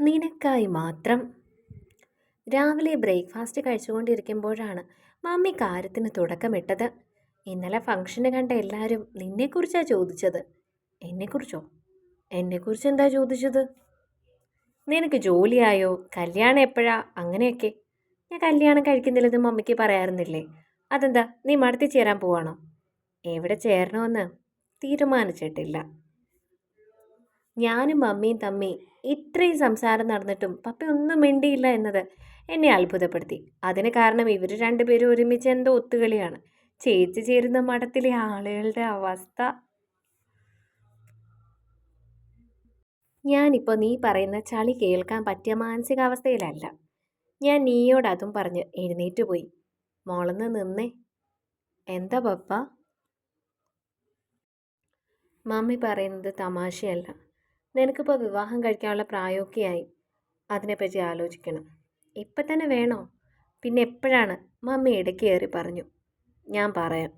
നിനക്കായി മാത്രം. രാവിലെ ബ്രേക്ക്ഫാസ്റ്റ് കഴിച്ചുകൊണ്ടിരിക്കുമ്പോഴാണ് മമ്മി കാര്യത്തിന് തുടക്കമിട്ടത്. ഇന്നലെ ഫംഗ്ഷന് കണ്ട എല്ലാവരും നിന്നെക്കുറിച്ചാണ് ചോദിച്ചത്? എന്നെക്കുറിച്ചോ? എന്നെക്കുറിച്ച് എന്താ ചോദിച്ചത്? നിനക്ക് ജോലിയായോ? കല്യാണം എപ്പോഴാ? അങ്ങനെയൊക്കെ. ഞാൻ കല്യാണം കഴിക്കുന്നില്ലെന്ന് മമ്മിക്ക് പറയാറുന്നില്ലേ? അതെന്താ നീ മടത്തി ചേരാൻ പോവാണോ? എവിടെ ചേരണമെന്ന് തീരുമാനിച്ചിട്ടില്ല. ഞാനും മമ്മിയും തമ്മി ഇത്രയും സംസാരം നടന്നിട്ടും പപ്പി ഒന്നും മിണ്ടിയില്ല എന്നത് എന്നെ അത്ഭുതപ്പെടുത്തി. അതിന് കാരണം ഇവർ രണ്ടുപേരും ഒരുമിച്ച് എന്തോ ഒത്തുകളിയാണ്. ചേച്ചി ചേരുന്ന മഠത്തിലെ ആളുകളുടെ അവസ്ഥ. ഞാനിപ്പോൾ നീ പറയുന്ന ചളി കേൾക്കാൻ പറ്റിയ മാനസികാവസ്ഥയിലല്ല. ഞാൻ നീയോട് അതും പറഞ്ഞ് എഴുന്നേറ്റ് പോയി. മോളന്ന് നിന്നേ. എന്താ പപ്പ? മമ്മി പറയുന്നത് തമാശയല്ല. നിനക്കിപ്പോൾ വിവാഹം കഴിക്കാനുള്ള പ്രായമൊക്കെയായി. അതിനെപ്പറ്റി ആലോചിക്കണം. ഇപ്പം തന്നെ വേണോ? പിന്നെ എപ്പോഴാണ് മമ്മി ഇടയ്ക്ക് കയറി പറഞ്ഞു. ഞാൻ പറയാം.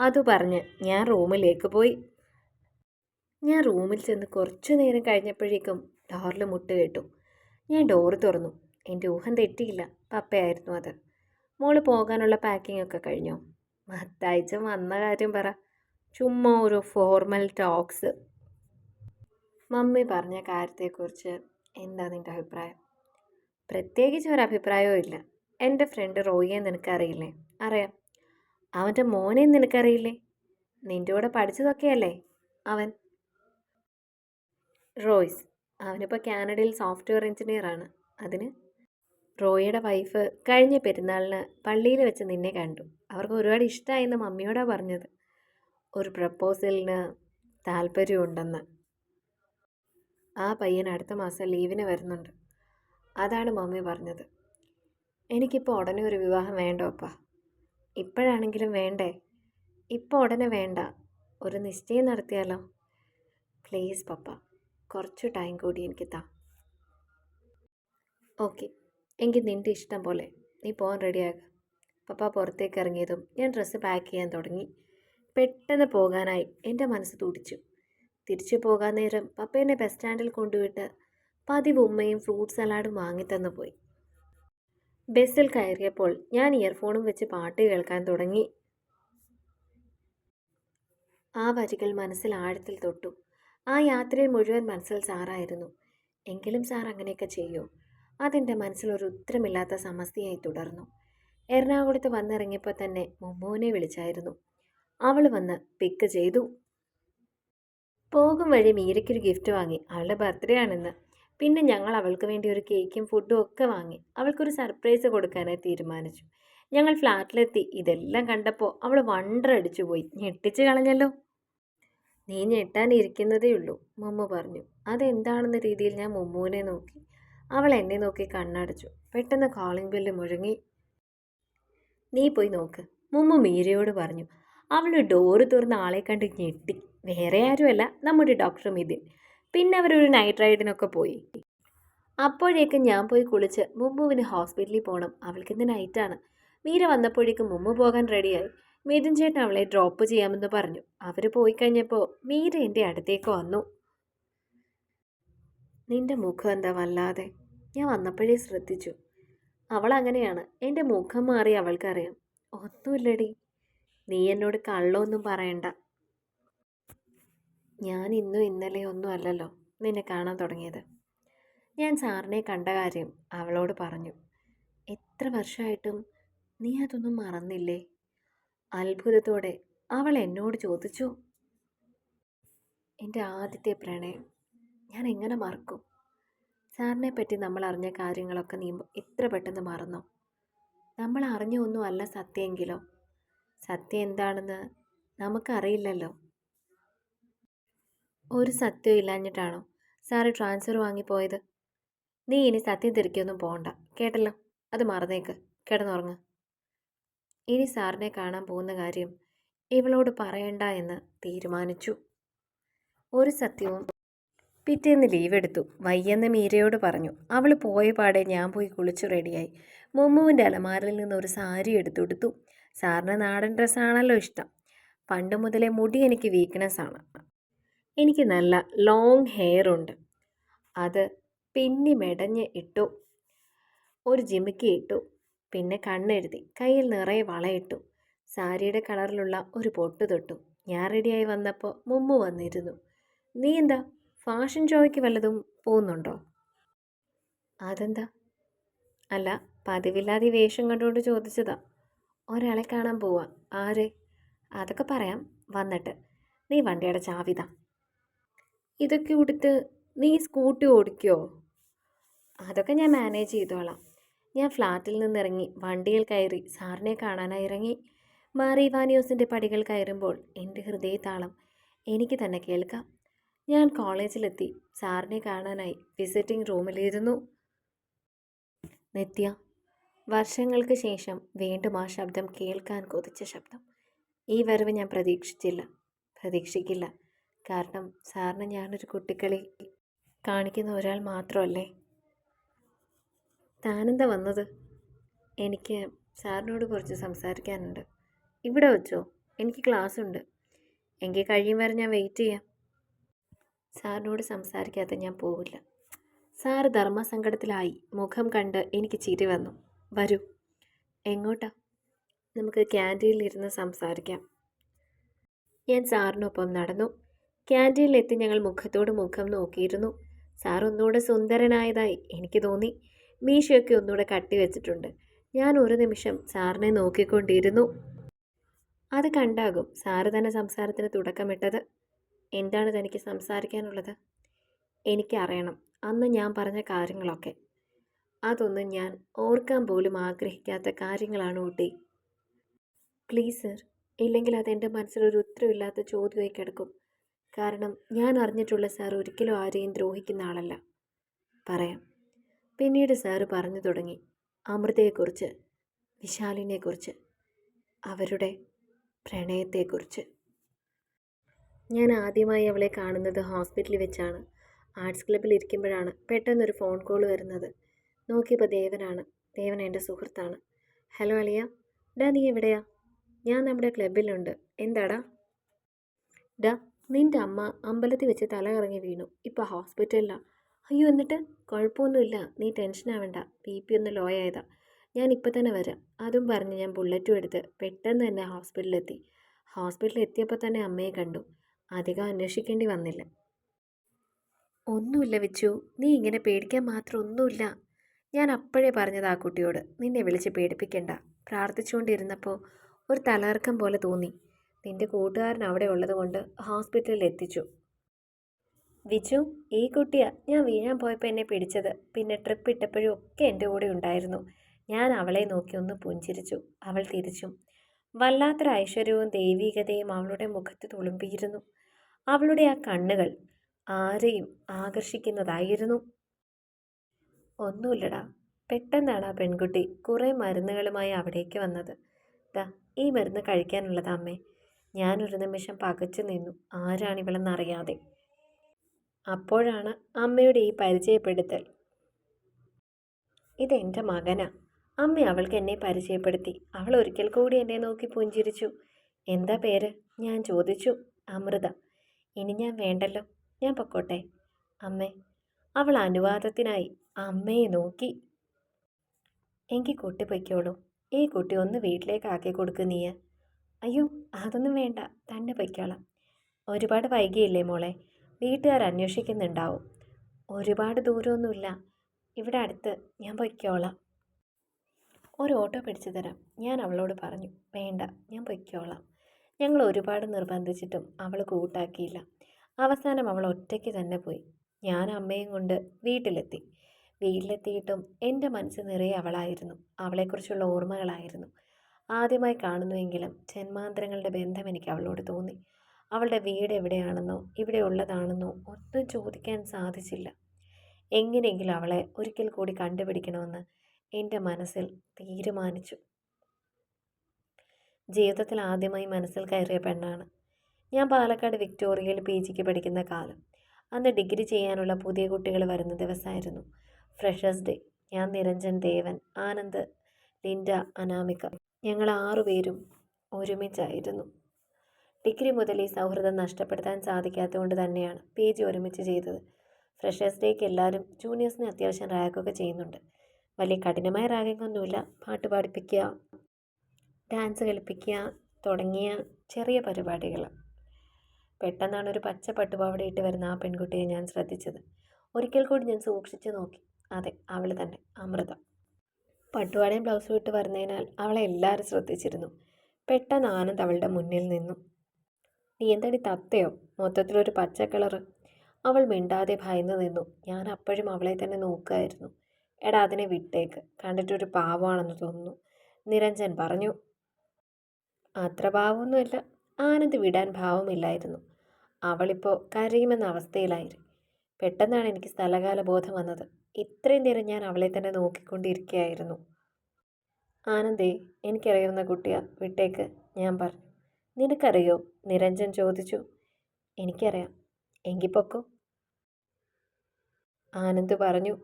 അതു പറഞ്ഞ് ഞാൻ റൂമിലേക്ക് പോയി. ഞാൻ റൂമിൽ ചെന്ന് കുറച്ചു നേരം കഴിഞ്ഞപ്പോഴേക്കും ഡോറിൽ മുട്ട് കേട്ടു. ഞാൻ ഡോറ് തുറന്നു. എന്റെ ഊഹം തെറ്റിയില്ല. പപ്പയായിരുന്നു അത്. മോൾ പോകാനുള്ള പാക്കിംഗ് ഒക്കെ കഴിഞ്ഞോ. മത്താഴ്ച വന്ന കാര്യം പറ. ചുമ്മാ ഒരു ഫോർമൽ ടോക്സ് മമ്മി പറഞ്ഞ കാര്യത്തെക്കുറിച്ച് എന്താ നിന്റെ അഭിപ്രായം? പ്രത്യേകിച്ച് ഒരു അഭിപ്രായവും ഇല്ല. എന്റെ ഫ്രണ്ട് റോയിയെ നിനക്കറിയില്ലേ? അറിയാം. അവന്റെ മോനെ നിനക്കറിയില്ലേ? നിന്റെ കൂടെ പഠിച്ചതൊക്കെയല്ലേ അവൻ? റോയ്സ് അവനിപ്പോൾ കാനഡയിൽ സോഫ്റ്റ്വെയർ എഞ്ചിനീയറാണ്. അതിന് റോയിയുടെ വൈഫ് കഴിഞ്ഞ പെരുന്നാളിന് പള്ളിയിൽ വെച്ച് നിന്നെ കണ്ടു. അവർക്ക് ഒരുപാട് ഇഷ്ടമായെന്ന് മമ്മിയോടാണ് പറഞ്ഞത്. ഒരു പ്രപ്പോസലിന് താല്പര്യമുണ്ടെന്ന്. ആ പയ്യൻ അടുത്ത മാസം ലീവിന് വരുന്നുണ്ട്. അതാണ് മമ്മി പറഞ്ഞത്. എനിക്കിപ്പോൾ ഉടനെ ഒരു വിവാഹം വേണ്ട അപ്പാ ഇപ്പോഴാണെങ്കിലും വേണ്ടേ? ഇപ്പോൾ ഉടനെ വേണ്ട. ഒരു നിശ്ചയം നടത്തിയാലോ? പ്ലീസ് പപ്പ. കുറച്ച് ടൈം കൂടി എനിക്ക് താ. ഓക്കെ. എങ്കിൽ നിന്റെ ഇഷ്ടം പോലെ. നീ പോകാൻ റെഡിയാകുക പപ്പ പുറത്തേക്ക് ഇറങ്ങിയതും ഞാൻ ഡ്രസ്സ് പാക്ക് ചെയ്യാൻ തുടങ്ങി. പെട്ടെന്ന് പോകാനായി എന്റെ മനസ്സ് തുടിച്ചു. തിരിച്ചു പോകാൻ നേരം പപ്പേനെ ബസ് സ്റ്റാൻഡിൽ കൊണ്ടുവിട്ട് പതിവ് ഉമ്മയും ഫ്രൂട്ട് സലാഡും വാങ്ങിത്തന്നു പോയി. ബസ്സിൽ കയറിയപ്പോൾ ഞാൻ ഇയർഫോണും വെച്ച് പാട്ട് കേൾക്കാൻ തുടങ്ങി. ആ വരികൾ മനസ്സിൽ ആഴത്തിൽ തൊട്ടു. ആ യാത്രയിൽ മുഴുവൻ മനസ്സിൽ സാറായിരുന്നു. എങ്കിലും സാർ അങ്ങനെയൊക്കെ ചെയ്യൂ? അതെന്റെ മനസ്സിൽ ഒരു ഉത്തരമില്ലാത്ത സമസ്യയായി തുടർന്നു. എറണാകുളത്ത് വന്നിറങ്ങിയപ്പോൾ തന്നെ മൊമ്മോനെ വിളിച്ചായിരുന്നു. അവൾ വന്ന് പിക്ക് ചെയ്തു. പോകും വഴി മീരയ്ക്കൊരു ഗിഫ്റ്റ് വാങ്ങി. അവളുടെ ബർത്ത്ഡേ ആണെന്ന്. പിന്നെ ഞങ്ങൾ അവൾക്ക് വേണ്ടി ഒരു കേക്കും ഫുഡും ഒക്കെ വാങ്ങി. അവൾക്കൊരു സർപ്രൈസ് കൊടുക്കാനായി തീരുമാനിച്ചു. ഞങ്ങൾ ഫ്ലാറ്റിലെത്തി ഇതെല്ലാം കണ്ടപ്പോൾ അവൾ വണ്ടർ അടിച്ചു പോയി. ഞെട്ടിച്ച് കളഞ്ഞല്ലോ. നീ ഞെട്ടാനിരിക്കുന്നതേ ഉള്ളൂ മുമ്മു പറഞ്ഞു. അതെന്താണെന്ന രീതിയിൽ ഞാൻ മുമ്മുവിനെ നോക്കി. അവൾ എന്നെ നോക്കി കണ്ണടച്ചു. പെട്ടെന്ന് കോളിംഗ് ബെല്ല് മുഴങ്ങി. നീ പോയി നോക്ക് മുമ്മു മീരയോട് പറഞ്ഞു. അവൾ ഡോറ് തുറന്ന ആളെ കണ്ട് ഞെട്ടി. വേറെ ആരുമല്ല നമ്മുടെ ഡോക്ടർ മിഥിൻ. പിന്നെ അവരൊരു നൈറ്റ് റൈഡിനൊക്കെ പോയി. അപ്പോഴേക്കും ഞാൻ പോയി കുളിച്ച് മുമ്മുവിന് ഹോസ്പിറ്റലിൽ പോകണം അവൾക്ക് ഇന്ന് നൈറ്റാണ് മീര വന്നപ്പോഴേക്കും മുമ്പ് പോകാൻ റെഡിയായി മിഥുൻ ചേട്ടൻ അവളെ ഡ്രോപ്പ് ചെയ്യാമെന്ന് പറഞ്ഞു. അവർ പോയി കഴിഞ്ഞപ്പോൾ മീര എന്റെ അടുത്തേക്ക് വന്നു. നിന്റെ മുഖം എന്താ വല്ലാതെ? ഞാൻ വന്നപ്പോഴേ ശ്രദ്ധിച്ചു. അവൾ അങ്ങനെയാണ്. എന്റെ മുഖം മാറി അവൾക്കറിയാം. ഒന്നുമില്ലടി. നീ എന്നോട് കള്ളൊന്നും പറയണ്ട. ഞാൻ ഇന്നും ഇന്നലെ ഒന്നും അല്ലല്ലോ നിന്നെ കാണാൻ തുടങ്ങിയത്. ഞാൻ സാറിനെ കണ്ട കാര്യം അവളോട് പറഞ്ഞു. എത്ര വർഷമായിട്ടും നീ അതൊന്നും മറന്നില്ലേ? അത്ഭുതത്തോടെ അവൾ എന്നോട് ചോദിച്ചു. എന്റെ ആദ്യത്തെ പ്രണയം. ഞാൻ എങ്ങനെ മറക്കും? സാറിനെ പറ്റി നമ്മൾ അറിഞ്ഞ കാര്യങ്ങളൊക്കെ നീ എത്ര പെട്ടെന്ന് മറന്നു? നമ്മൾ അറിഞ്ഞ ഒന്നും അല്ല സത്യമെങ്കിലോ സത്യം എന്താണെന്ന് നമുക്കറിയില്ലല്ലോ. ഒരു സത്യവും ഇല്ലാഞ്ഞിട്ടാണോ സാറ് ട്രാൻസ്ഫർ വാങ്ങിപ്പോയത്? നീ ഇനി സത്യം തിരിക്കൊന്നും പോകണ്ട കേട്ടല്ലോ? അത് മറന്നേക്ക്. കിടന്നുറങ്ങ്. ഇനി സാറിനെ കാണാൻ പോകുന്ന കാര്യം ഇവളോട് പറയണ്ട എന്ന് തീരുമാനിച്ചു. ഒരു സത്യവും പിറ്റേന്ന് ലീവ് എടുത്തു വയ്യെന്ന് മീരയോട് പറഞ്ഞു. അവൾ പോയ പാടെ ഞാൻ പോയി കുളിച്ച് റെഡിയായി. മുമ്മുവിന്റെ അലമാരിൽ നിന്ന് ഒരു സാരി എടുത്തുകൊടുത്തു. സാറിന് നാടൻ ഡ്രസ്സാണല്ലോ ഇഷ്ടം. പണ്ട് മുതലേ മുടി എനിക്ക് വീക്ക്നെസ് ആണ്. എനിക്ക് നല്ല ലോങ് ഹെയർ ഉണ്ട്. അത് പിന്നി മെടഞ്ഞ് ഇട്ടു. ഒരു ജിമിക്കി ഇട്ടു. പിന്നെ കണ്ണെഴുതി. കയ്യിൽ നിറയെ വളയിട്ടു സാരിയുടെ കളറിലുള്ള ഒരു പൊട്ട് തൊട്ടു. ഞാൻ റെഡിയായി വന്നപ്പോൾ മുമ്മു വന്നിരുന്നു. നീ എന്താ? ഫാഷൻ ഷോയ്ക്ക് വല്ലതും പോകുന്നുണ്ടോ? അതെന്താ? അല്ല പതിവില്ലാതെ വേഷം കണ്ടുകൊണ്ട് ചോദിച്ചതാ. ഒരാളെ കാണാൻ പോവാ. ആര്? അതൊക്കെ പറയാം. വന്നിട്ട്. നീ വണ്ടിയുടെ ചാവിതാ. ഇതൊക്കെ ഉടുത്ത് നീ സ്കൂട്ടി ഓടിക്കുമോ അതൊക്കെ ഞാൻ മാനേജ് ചെയ്തോളാം. ഞാൻ ഫ്ലാറ്റിൽ നിന്നിറങ്ങി വണ്ടിയിൽ കയറി സാറിനെ കാണാനായി ഇറങ്ങി. മാറി വാനിയോസിന്റെ പടികൾ കയറുമ്പോൾ എന്റെ ഹൃദയതാളം എനിക്ക് തന്നെ കേൾക്കാം. ഞാൻ കോളേജിലെത്തി സാറിനെ കാണാനായി വിസിറ്റിംഗ് റൂമിലിരുന്നു നിത്യ വർഷങ്ങൾക്ക് ശേഷം വീണ്ടും ആ ശബ്ദം കേൾക്കാൻ കൊതിച്ച ശബ്ദം. ഈ വരവ് ഞാൻ പ്രതീക്ഷിച്ചില്ല. പ്രതീക്ഷിക്കില്ല. കാരണം സാറിന് ഞാനൊരു കുട്ടിക്കളി കാണിക്കുന്ന ഒരാൾ മാത്രമല്ലേ? താനെന്താ വന്നത്? എനിക്ക് സാറിനോട് കുറച്ച് സംസാരിക്കാനുണ്ട്. ഇവിടെ വെച്ചോ. എനിക്ക് ക്ലാസ് ഉണ്ട് എങ്കിൽ കഴിയും വരെ ഞാൻ വെയിറ്റ് ചെയ്യാം. സാറിനോട് സംസാരിക്കാതെ ഞാൻ പോവില്ല. സാറ് ധർമ്മസങ്കടത്തിലായി. മുഖം കണ്ട് എനിക്ക് ചിരി വന്നു. വരൂ. എങ്ങോട്ടാ? നമുക്ക് ക്യാന്റീനിൽ ഇരുന്ന് സംസാരിക്കാം. ഞാൻ സാറിനൊപ്പം നടന്നു. ക്യാന്റീനിലെത്തി ഞങ്ങൾ മുഖത്തോട് മുഖം നോക്കിയിരുന്നു. സാർ ഒന്നുകൂടെ സുന്ദരനായതായി എനിക്ക് തോന്നി. മീശയൊക്കെ ഒന്നുകൂടെ കട്ടി വെച്ചിട്ടുണ്ട്. ഞാൻ ഒരു നിമിഷം സാറിനെ നോക്കിക്കൊണ്ടിരുന്നു. അത് കണ്ടാകും സാറ് തന്നെ സംസാരത്തിന് തുടക്കമിട്ടത്. എന്താണ് തനിക്ക് സംസാരിക്കാനുള്ളത്? എനിക്കറിയണം. അന്ന് ഞാൻ പറഞ്ഞ കാര്യങ്ങളൊക്കെ. അതൊന്നും ഞാൻ ഓർക്കാൻ പോലും ആഗ്രഹിക്കാത്ത കാര്യങ്ങളാണ് ഊട്ടി. പ്ലീസ് സർ ഇല്ലെങ്കിൽ അതെന്റെ മനസ്സിലൊരു ഉത്തരവില്ലാത്ത ചോദ്യമായി കിടക്കും. കാരണം ഞാൻ അറിഞ്ഞിട്ടുള്ള സാർ ഒരിക്കലും ആരെയും ദ്രോഹിക്കുന്ന ആളല്ല. പറയാം. പിന്നീട് സാറ് പറഞ്ഞു തുടങ്ങി. അമൃതയെക്കുറിച്ച് വിശാലിനെക്കുറിച്ച് അവരുടെ പ്രണയത്തെക്കുറിച്ച്. ഞാൻ ആദ്യമായി അവളെ കാണുന്നത് ഹോസ്പിറ്റലിൽ വെച്ചാണ്. ആർട്സ് ക്ലബ്ബിൽ ഇരിക്കുമ്പോഴാണ് പെട്ടെന്നൊരു ഫോൺ കോൾ വരുന്നത്. നോക്കിയപ്പോൾ ദേവനാണ്. ദേവൻ എന്റെ സുഹൃത്താണ്. ഹലോ അളിയ. ഡാ നീ എവിടെയാ? ഞാൻ നമ്മുടെ ക്ലബിലുണ്ട് എന്താടാ? ഡാ നിന്റെ അമ്മ അമ്പലത്തിൽ വെച്ച് തലകറങ്ങി വീണു. ഇപ്പോൾ ഹോസ്പിറ്റലിലാണ് അയ്യോ എന്നിട്ട്? കുഴപ്പമൊന്നുമില്ല. നീ ടെൻഷൻ ആവണ്ട. ബി പി ഒന്ന് ലോ ആയതാ. ഞാൻ ഇപ്പം തന്നെ വരാം. അതും പറഞ്ഞ് ഞാൻ ബുള്ളറ്റും എടുത്ത് പെട്ടെന്ന് തന്നെ ഹോസ്പിറ്റലിലെത്തി. ഹോസ്പിറ്റലിൽ എത്തിയപ്പോൾ തന്നെ അമ്മയെ കണ്ടു. അധികം അന്വേഷിക്കേണ്ടി വന്നില്ല. ഒന്നുമില്ല വിച്ചു. നീ ഇങ്ങനെ പേടിക്കാൻ മാത്രം ഒന്നുമില്ല. ഞാൻ അപ്പോഴേ പറഞ്ഞത് ആ കുട്ടിയോട്. നിന്നെ വിളിച്ച് പേടിപ്പിക്കണ്ട. പ്രാർത്ഥിച്ചുകൊണ്ടിരുന്നപ്പോൾ ഒരു തലകറക്കം പോലെ തോന്നി. നിന്റെ കൂട്ടുകാരൻ അവിടെ ഉള്ളതുകൊണ്ട് ഹോസ്പിറ്റലിൽ എത്തിച്ചു. വിജു ഈ കുട്ടിയാ ഞാൻ വീഴാൻ പോയപ്പോൾ എന്നെ പിടിച്ചത്. പിന്നെ ട്രിപ്പ് ഇട്ടപ്പോഴും ഒക്കെ എന്റെ കൂടെ ഉണ്ടായിരുന്നു. ഞാൻ അവളെ നോക്കി ഒന്ന് പുഞ്ചിരിച്ചു. അവൾ തിരിച്ചു. വല്ലാത്തൊരു ഐശ്വര്യവും ദൈവീകതയും അവളുടെ മുഖത്ത് തുളുമ്പിയിരുന്നു. അവളുടെ ആ കണ്ണുകൾ ആരെയും ആകർഷിക്കുന്നതായിരുന്നു. ഒന്നുമില്ലടാ പെട്ടെന്നാണ് ആ പെൺകുട്ടി കുറേ മരുന്നുകളുമായി അവിടേക്ക് വന്നത്. ദാ ഈ മരുന്ന് കഴിക്കാനുള്ളതാ അമ്മേ. ഞാനൊരു നിമിഷം പകച്ചു നിന്നു. ആരാണിവളെന്നറിയാതെ അപ്പോഴാണ് അമ്മയുടെ ഈ പരിചയപ്പെടുത്തൽ. ഇതെന്റെ മകനാ. അമ്മ അവൾക്ക് എന്നെ പരിചയപ്പെടുത്തി. അവൾ ഒരിക്കൽ കൂടി എന്നെ നോക്കി പുഞ്ചിരിച്ചു. എന്താ പേര്? ഞാൻ ചോദിച്ചു. അമൃത. ഇനി ഞാൻ വേണ്ടല്ലോ. ഞാൻ പൊക്കോട്ടെ. അമ്മേ. അവൾ അനുവാദത്തിനായി അമ്മയെ നോക്കി. എങ്കിൽ കുട്ടി പൊയ്ക്കോളൂ ഈ കുട്ടി ഒന്ന് വീട്ടിലേക്ക് ആക്കി കൊടുക്ക് നീ അയ്യോ അതൊന്നും വേണ്ട. തന്നെ പൊയ്ക്കോളാം. ഒരുപാട് വൈകിയില്ലേ മോളെ? വീട്ടുകാർ അന്വേഷിക്കുന്നുണ്ടാവും. ഒരുപാട് ദൂരമൊന്നുമില്ല. ഇവിടെ അടുത്ത് ഞാൻ പൊയ്ക്കോളാം. ഒരു ഓട്ടോ പിടിച്ചു തരാം. ഞാൻ അവളോട് പറഞ്ഞു വേണ്ട ഞാൻ പൊയ്ക്കോളാം. ഞങ്ങൾ ഒരുപാട് നിർബന്ധിച്ചിട്ടും അവൾ കൂട്ടാക്കിയില്ല. അവസാനം അവൾ ഒറ്റയ്ക്ക് തന്നെ പോയി. ഞാൻ അമ്മയും കൊണ്ട് വീട്ടിലെത്തി. വീട്ടിലെത്തിയിട്ടും എന്റെ മനസ്സ് നിറയെ അവളായിരുന്നു. അവളെക്കുറിച്ചുള്ള ഓർമ്മകളായിരുന്നു. ആദ്യമായി കാണുന്നുവെങ്കിലും ജന്മാന്തരങ്ങളുടെ ബന്ധം എനിക്ക് അവളോട് തോന്നി. അവളുടെ വീട് എവിടെയാണെന്നോ ഇവിടെ ഉള്ളതാണെന്നോ ഒന്നും ചോദിക്കാൻ സാധിച്ചില്ല. എങ്ങനെയെങ്കിലും അവളെ ഒരിക്കൽ കൂടി കണ്ടുപിടിക്കണമെന്ന് എന്റെ മനസ്സിൽ തീരുമാനിച്ചു. ജീവിതത്തിൽ ആദ്യമായി മനസ്സിൽ കയറിയ പെണ്ണാണ്. ഞാൻ പാലക്കാട് വിക്ടോറിയയിൽ പി ജിക്ക് പഠിക്കുന്ന കാലം. അന്ന് ഡിഗ്രി ചെയ്യാനുള്ള പുതിയ കുട്ടികൾ വരുന്ന ദിവസമായിരുന്നു. Freshers day. ഞാൻ നിരഞ്ജൻ ദേവൻ ആനന്ദ് ലിൻഡ അനാമിക. ഞങ്ങൾ ആറുപേരും ഒരുമിച്ചായിരുന്നു. ഡിഗ്രി മുതൽ ഈ സൗഹൃദം നഷ്ടപ്പെടുത്താൻ സാധിക്കാത്തതുകൊണ്ട് തന്നെയാണ് പി ജി ഒരുമിച്ച് ചെയ്തത്. ഫ്രഷേഴ്സ് ഡേക്ക് എല്ലാവരും ജൂനിയേഴ്സിന് അത്യാവശ്യം റാഗൊക്കെ ചെയ്യുന്നുണ്ട്. വലിയ കഠിനമായ റാഗിംഗ് ഒന്നുമില്ല പാട്ട് പാടിപ്പിക്കുക ഡാൻസ് കളിപ്പിക്കുക തുടങ്ങിയ ചെറിയ പരിപാടികൾ. പെട്ടെന്നാണ് ഒരു പച്ച പട്ടുപാവട ഇട്ട് വരുന്ന ആ പെൺകുട്ടിയെ ഞാൻ ശ്രദ്ധിച്ചത്. ഒരിക്കൽ കൂടി ഞാൻ സൂക്ഷിച്ചു നോക്കി. അതെ അവൾ തന്നെ അമൃത. പട്ടുപാടയും ബ്ലൗസും ഇട്ട് വരുന്നതിനാൽ അവളെ എല്ലാവരും ശ്രദ്ധിച്ചിരുന്നു. പെട്ടെന്ന് ആനന്ദ് അവളുടെ മുന്നിൽ നിന്നു. നീ എന്തടി തത്തയോ? മൊത്തത്തിലൊരു പച്ചക്കളറ് കളറ് അവൾ മിണ്ടാതെ ഭയന്ന് നിന്നു. ഞാൻ അപ്പോഴും അവളെ തന്നെ നോക്കുമായിരുന്നു എടാ അതിനെ വിട്ടേക്ക്. കണ്ടിട്ടൊരു പാവമാണെന്ന് തോന്നുന്നു. നിരഞ്ജൻ പറഞ്ഞു. അത്ര ഭാവമൊന്നുമല്ല ആനന്ദ് വിടാൻ ഭാവമില്ലായിരുന്നു. അവളിപ്പോൾ കരയുമെന്ന അവസ്ഥയിലായിരുന്നു പെട്ടെന്നാണ് എനിക്ക് സ്ഥലകാല ബോധം വന്നത്. ഇത്രയും നേരം ഞാൻ അവളെ തന്നെ നോക്കിക്കൊണ്ടിരിക്കുകയായിരുന്നു. ആനന്ദേ എനിക്കറിയാവുന്ന കുട്ടിയാ വിട്ടേക്ക് ഞാൻ പറഞ്ഞു. നിനക്കറിയോ? നിരഞ്ജൻ ചോദിച്ചു. എനിക്കറിയാം. എങ്കിൽ പൊക്കോ? ആനന്ദ് പറഞ്ഞു.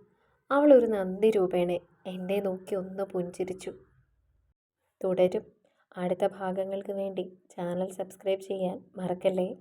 അവൾ ഒരു നന്ദി രൂപേണെ എന്നെ നോക്കി ഒന്ന് പുഞ്ചിരിച്ചു. തുടരും. അടുത്ത ഭാഗങ്ങൾക്ക് വേണ്ടി ചാനൽ സബ്സ്ക്രൈബ് ചെയ്യാൻ മറക്കല്ലേ?